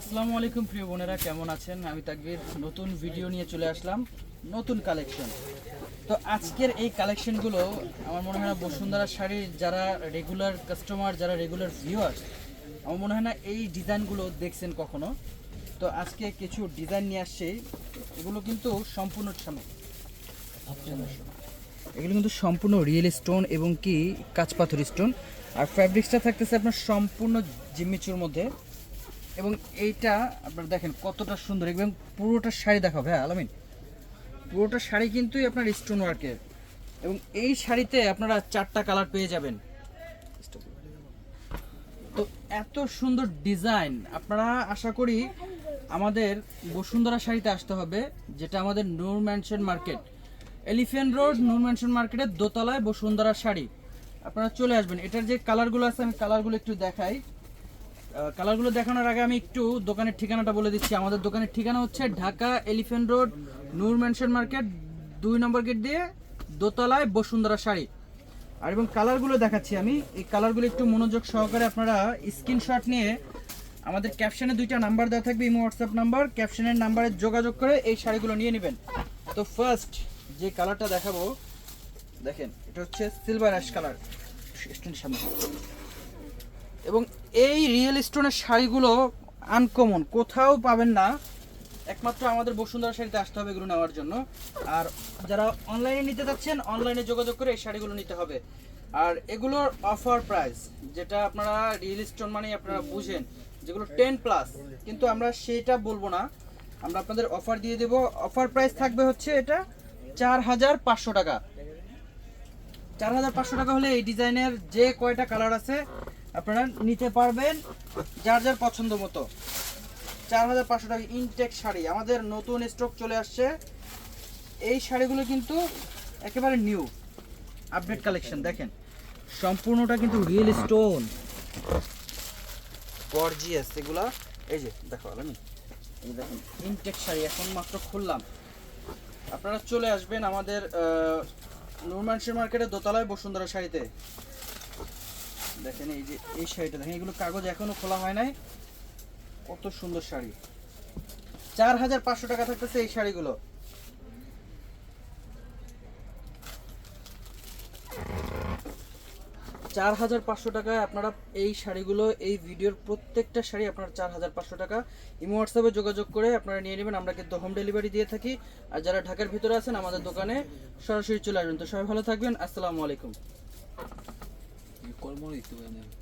আসসালামু আলাইকুম, প্রিয় বোনেরা, কেমন আছেন? আমি তাকবির। নতুন ভিডিও নিয়ে চলে আসলাম, নতুন কালেকশন তো আজকের এই কালেকশনগুলো আমার মনে হয় না বসুন্ধরা শাড়ির যারা রেগুলার কাস্টমার যারা রেগুলার ভিউয়ার আমার মনে হয় না এই ডিজাইনগুলো দেখছেন কখনো। তো আজকে কিছু ডিজাইন নিয়ে আসছে। এগুলো কিন্তু সম্পূর্ণ সামনে। এগুলো কিন্তু সম্পূর্ণ রিয়েল স্টোন এবং কি কাঁচ পাথর স্টোন আর ফ্যাব্রিক্সটা থাকতেছে আপনার সম্পূর্ণ জিম্মিচুর মধ্যে। এবং এইটা আপনারা দেখেন কতটা সুন্দর, এবং পুরোটা শাড়ি দেখাবে হ্যাঁ আলামিন। পুরোটা শাড়ি কিন্তু আপনার স্টোন ওয়ার্কের এবং এই শাড়িতে আপনারা চারটা কালার পেয়ে যাবেন। তো এত সুন্দর ডিজাইন আপনারা আশা করি আমাদের বসুন্ধরা শাড়িতে আসতে হবে, যেটা আমাদের Noor mansion market Elephant Road Noor mansion মার্কেটের দোতলায় বসুন্ধরা শাড়ি। আপনারা চলে আসবেন। এটার যে কালারগুলো আছে, আমি কালারগুলো একটু দেখাই। কালারগুলো দেখানোর আগে আমি একটু দোকানের ঠিকানাটা বলে দিচ্ছি। আমাদের দোকানের ঠিকানা হচ্ছে Dhaka Elephant Road, Noor mansion market, দুই নম্বর গেট দিয়ে দোতলায় বসুন্ধরা শাড়ি। আর এবং কালারগুলো দেখাচ্ছি আমি। এই কালারগুলো একটু মনোযোগ সহকারে আপনারা স্ক্রিনশট নিয়ে আমাদের ক্যাপশনে দুইটা নাম্বার দেওয়া থাকবে, ইমো হোয়াটসঅ্যাপ নাম্বার ক্যাপশনের নাম্বারে যোগাযোগ করে এই শাড়িগুলো নিয়ে নেবেন। তো ফার্স্ট যে কালারটা দেখাবো, দেখেন, এটা হচ্ছে সিলভার অ্যাশ কালার সামনে। এবং এই রিয়েল স্টোনের শাড়িগুলো আনকমন কোথাও পাবেন না। একমাত্র আমাদের বসুন্ধরা শাড়িতে আসতে হবে এগুলো নেওয়ার জন্য। আর যারা অনলাইনে নিতে যাচ্ছেন অনলাইনে যোগাযোগ করে এই শাড়িগুলো নিতে হবে। আর এগুলোর অফার প্রাইস যেটা আপনারা রিয়েল স্টোন মানে আপনারা বুঝেন, যেগুলো টেন প্লাস কিন্তু আমরা সেটা বলব না। আমরা আপনাদের অফার দিয়ে দেব। অফার প্রাইস থাকবে হচ্ছে এটা চার হাজার পাঁচশো টাকা। চার হাজার পাঁচশো টাকা হলে এই ডিজাইনের যে কয়টা কালার আছে আপনারা নিতে পারবেন যার যার পছন্দ মতো। চার হাজার পাঁচশো টাকা ইনটেক শাড়ি। আমাদের নতুন স্টক চলে আসছে। এই শাড়িগুলো কিন্তু একেবারে নিউ আপডেট কালেকশন দেখেন। সম্পূর্ণটা কিন্তু রিয়েল স্টোন গর্জিয়াস এগুলা। এই যে, দেখো, আমি দেখেন, ইনটেক শাড়ি এখন মাত্র খুললাম। আপনারা চলে আসবেন আমাদের নুরমানসির মার্কেটে দোতলায় বসুন্ধরা শাড়িতে। দেখেন এই যে, এই শাড়িটা দেখেন, এগুলো কাগজ এখনও খোলা হয় নাই। কত সুন্দর শাড়ি। চার হাজার পাঁচশো টাকা থাকতেছে এই শাড়িগুলো। চার হাজার পাঁচশো টাকায় আপনারা এই শাড়িগুলো, এই ভিডিওর প্রত্যেকটা শাড়ি আপনারা চার হাজার পাঁচশো টাকা। ইমো হোয়াটসঅ্যাপে যোগাযোগ করে আপনারা নিয়ে নেবেন, আমরা কিন্তু হোম ডেলিভারি দিয়ে থাকি। আর যারা ঢাকার ভিতরে আছেন আমাদের দোকানে, সরাসরি চলে আসবেন। তো সবাই ভালো থাকবেন, আসসালামু আলাইকুম। colmo y estuve en.